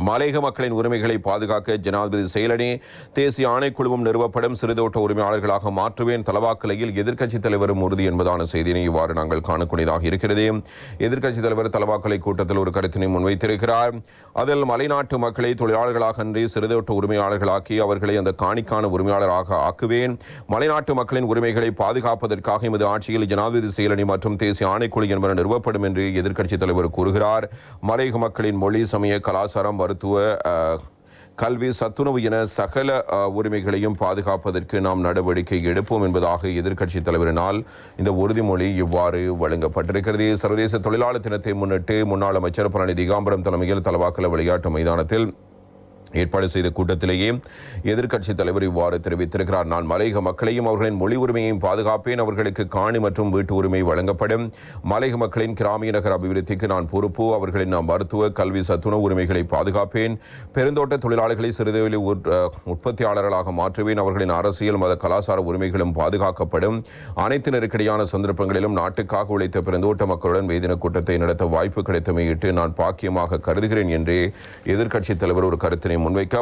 மலையக மக்களின் உரிமைகளை பாதுகாக்க ஜனாதிபதி செயலணி தேசிய ஆணைக்குழுவும் நிறுவப்படும் சிறுதோட்ட உரிமையாளர்களாக மாற்றுவேன் தலவாக்கலையில் எதிர்க்கட்சித் தலைவரும் உறுதி என்பதான செய்தியினை இவ்வாறு நாங்கள் காணக்கூடியதாக இருக்கிறது. எதிர்க்கட்சித் தலைவர் தலவாக்கலை கூட்டத்தில் ஒரு கருத்தினை முன்வைத்திருக்கிறார். அதில் மலைநாட்டு மக்களை தொழிலாளர்களாக அன்றி சிறுதோட்ட உரிமையாளர்களாக்கி அவர்களை அந்த காணிக்கான உரிமையாளராக ஆக்குவேன். மலைநாட்டு மக்களின் உரிமைகளை பாதுகாப்பதற்காக எமது ஆட்சியில் ஜனாதிபதி செயலணி மற்றும் தேசிய ஆணைக்குழு என்பன நிறுவப்படும் என்று எதிர்க்கட்சித் தலைவர் கூறுகிறார். மலையக மக்களின் மொழி சமய கலாச்சாரம் மருத்துவ கல்வி சத்துணவு என சகல உரிமைகளையும் பாதுகாப்பதற்கு நாம் நடவடிக்கை எடுப்போம் என்பதாக எதிர்க்கட்சித் தலைவரினால் இந்த உறுதிமொழி இவ்வாறு வழங்கப்பட்டிருக்கிறது. சர்வதேச தொழிலாளர் தினத்தை முன்னிட்டு முன்னாள் அமைச்சர் பழனி திகாம்பரம் தலைமையில் தலவாக்கல விளையாட்டு மைதானத்தில் ஏற்பாடு செய்த கூட்டத்திலேயே எதிர்க்கட்சித் தலைவர் இவ்வாறு தெரிவித்திருக்கிறார். நான் மலையக மக்களையும் அவர்களின் மொழி உரிமையையும் பாதுகாப்பேன். அவர்களுக்கு காணி மற்றும் வீட்டு உரிமை வழங்கப்படும். மலையக மக்களின் கிராமிய நகர அபிவிருத்திக்கு நான் பொறுப்பு. அவர்களின் நான் மருத்துவ கல்வி சத்துணவு உரிமைகளை பாதுகாப்பேன். பெருந்தோட்ட தொழிலாளர்களை சிறுதொழில் உற்- உற்பத்தியாளர்களாக மாற்றுவேன். அவர்களின் அரசியல் மத கலாச்சார உரிமைகளும் பாதுகாக்கப்படும். அனைத்து நெருக்கடியான சந்தர்ப்பங்களிலும் நாட்டுக்காக உழைத்த பெருந்தோட்ட மக்களுடன் வேதின கூட்டத்தை நடத்த வாய்ப்பு கிடைத்தமையிட்டு நான் பாக்கியமாக கருதுகிறேன் என்றே எதிர்க்கட்சித் தலைவர் ஒரு கருத்தினை முன்வைக்க